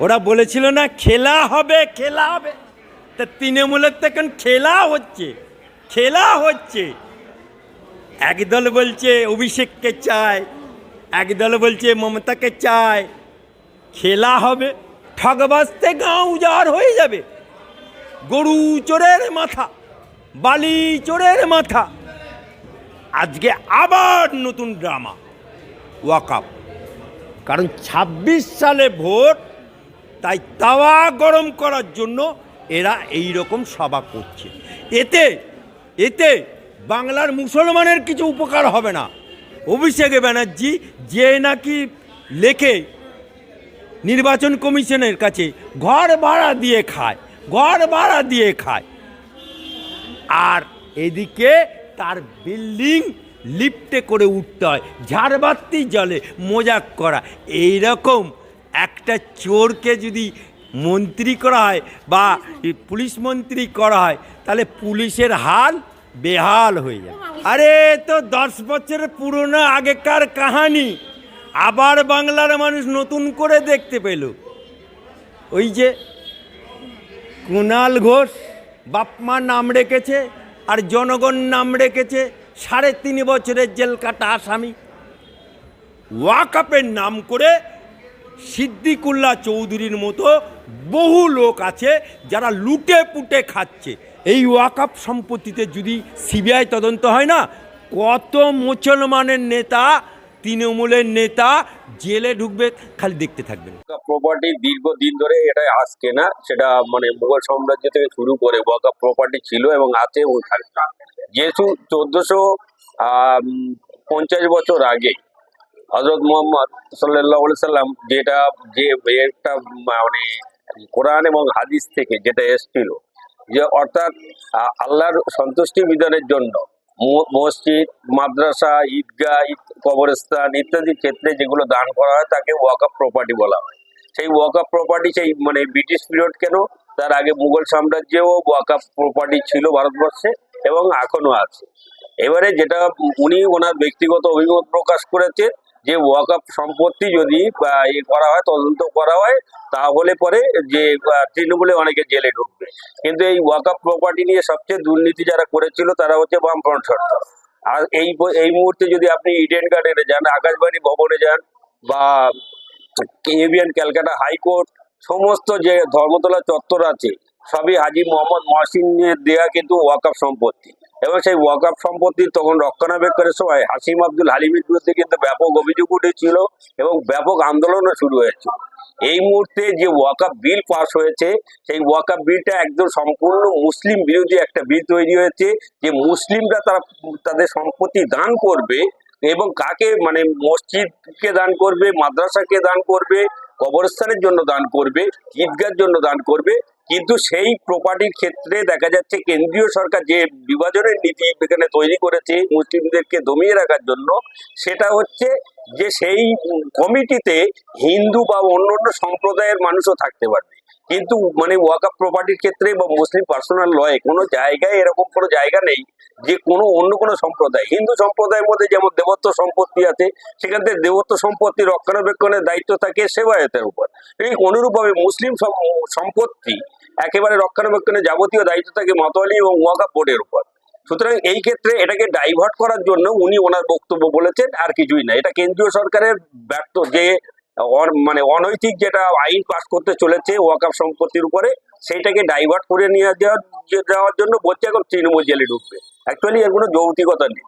ওরা বলেছিল না, খেলা হবে খেলা হবে। তা তৃণমূলের তো এখন খেলা হচ্ছে খেলা হচ্ছে। একদল বলছে, অভিষেককে চায়। একদল বলছে, মমতাকে চায়। খেলা হবে ঠগবাজতে গাঁ উজাড় হয়ে যাবে। গরু চোরের মাথা, বালি চোরের মাথা। আজকে আবার নতুন ড্রামা ওয়াকআপ কারণ ২৬ সালে ভোট তাই তাওয়া গরম করার জন্য এরা এই রকম সভা করছে। এতে এতে বাংলার মুসলমানের কিছু উপকার হবে না। অভিষেক ব্যানার্জি যে নাকি লেখে নির্বাচন কমিশনের কাছে, ঘর ভাড়া দিয়ে খায়, ঘর ভাড়া দিয়ে খায়। আর এদিকে তার বিল্ডিং লিফটে করে উঠতে হয়, ঝাড়বাতি জলে মজাক করা। এই রকম একটা চোরকে যদি মন্ত্রী করা হয় বা পুলিশ মন্ত্রী করা হয়, তাহলে পুলিশের হাল বেহাল হয়ে যায় আরে, তো দশ বছরের পুরনো আগেকার কাহানি। আবার বাংলার মানুষ নতুন করে দেখতে পেল। ওই যে কুণাল ঘোষ বাপমা নাম রেখেছে আর জনগণ নাম রেখেছে, সাড়ে তিন বছরের জেল কাটা আসামি। ওয়াকাপের নাম করে সিদ্দিকুল্লাহ চৌধুরীর মতো বহু লোক আছে যারা লুটে পুটে খাচ্ছে। এই ওয়াকাপ সম্পত্তিতে যদি সিবিআই তদন্ত হয় না, কত মুসলমানের নেতা, তৃণমূলের নেতা জেলে ঢুকবে, খালি দেখতে থাকবেন। প্রপার্টি দীর্ঘদিন ধরে এটা আসছে না, সেটা মানে মুঘল সাম্রাজ্য থেকে শুরু করে ওয়াকা প্রপার্টি ছিল এবং আছে এবং থাকবে। যেহেতু চোদ্দশো পঞ্চাশ বছর আগে হজরত মোহাম্মদ সাল্লাম যেটা যে একটা মানে কোরআন এবং হাদিস থেকে যেটা এসছিল, যে অর্থাৎ আল্লাহর সন্তুষ্টি বিধানের জন্য মসজিদ, মাদ্রাসা, ঈদগাহ, ঈদ- কবরস্থান ইত্যাদি ক্ষেত্রে যেগুলো দান করা হয় তাকে ওয়াকআপ প্রপার্টি বলা হয়। সেই ওয়াকআপ প্রপার্টি সেই মানে ব্রিটিশ পিরিয়ড কেন? তার আগে মুঘল সাম্রাজ্যেও ওয়াকআপ প্রপার্টি ছিল ভারতবর্ষে এবং এখনও আছে। এবারে যেটা উনি ওনার ব্যক্তিগত অভিমত প্রকাশ করেছে যে ওয়াকআপ সম্পত্তি যদি ইয়ে করা হয়, তদন্ত করা হয়, তাহলে পরে যে তৃণমূলে অনেকে জেলে ঢুকবে। কিন্তু এই ওয়াকআপ প্রপার্টি নিয়ে সবচেয়ে দুর্নীতি যারা করেছিল, তারা হচ্ছে বামফ্রন্ট সরকার। আর এই এই মুহূর্তে যদি আপনি ইডেন গার্ডেনে যান, আকাশবাণী ভবনে যান, বা এভিয়ান ক্যালকাটা হাইকোর্ট সমস্ত যে ধর্মতলা চত্বর আছে, সবই হাজি মোহাম্মদ মহসিনের দেয়া কিন্তু ওয়াকআপ সম্পত্তি। এবং সেই ওয়াকআপ সম্পত্তি তখন রক্ষণাবেক্ষণের সময় হাসিম আব্দুল হালিমের বিরুদ্ধে কিন্তু ব্যাপক অভিযোগ উঠেছিল এবং ব্যাপক আন্দোলনও শুরু হয়েছিল এই মুহূর্তে যে ওয়াকআপ বিল পাস হয়েছে, সেই ওয়াকআপ বিলটা একদম সম্পূর্ণ মুসলিম বিরোধী একটা বিল তৈরি হয়েছে, যে মুসলিমরা তারা তাদের সম্পত্তি দান করবে এবং কাকে? মানে মসজিদকে দান করবে, মাদ্রাসাকে দান করবে, কবরস্থানের জন্য দান করবে, ঈদগার জন্য দান করবে কিন্তু সেই প্রপার্টির ক্ষেত্রে দেখা যাচ্ছে কেন্দ্রীয় সরকার যে বিভাজনের নীতি এখানে তৈরি করেছে মুসলিমদেরকে দমিয়ে রাখার জন্য, সেটা হচ্ছে যে সেই কমিটিতে হিন্দু বা অন্য অন্য সম্প্রদায়ের মানুষও থাকতে পারবে। কিন্তু মানে ওয়াকআপ প্রপার্টির ক্ষেত্রে বা মুসলিম পার্সোনাল লয়ে কোনো জায়গায় এরকম কোনো জায়গা নেই যে কোনো অন্য কোনো সম্প্রদায়। হিন্দু সম্প্রদায়ের মধ্যে যেমন দেবত্ব সম্পত্তি আছে, সেখান থেকে দেবত্ব সম্পত্তি রক্ষণাবেক্ষণের দায়িত্ব থাকে সেবায়তের উপর। এই অনুরূপভাবে মুসলিম সম- সম্পত্তি একেবারে রক্ষণাবেক্ষণের যাবতীয় দায়িত্ব থাকে মাতোয়ালি এবং ওয়াকাপ বোর্ডের উপর। সুতরাং এই ক্ষেত্রে এটাকে ডাইভার্ট করার জন্য উনি ওনার বক্তব্য বলেছেন, আর কিছুই না। এটা কেন্দ্রীয় সরকারের ব্যর্থ যে মানে অনৈতিক যেটা আইন পাস করতে চলেছে ওয়াকাপ সম্পত্তির উপরে, সেইটাকে ডাইভার্ট করে নিয়ে যাওয়ার যাওয়ার জন্য বলছে এখন তৃণমূল জেলে ঢুকবে। অ্যাকচুয়ালি এর কোনো যৌক্তিকতা নেই.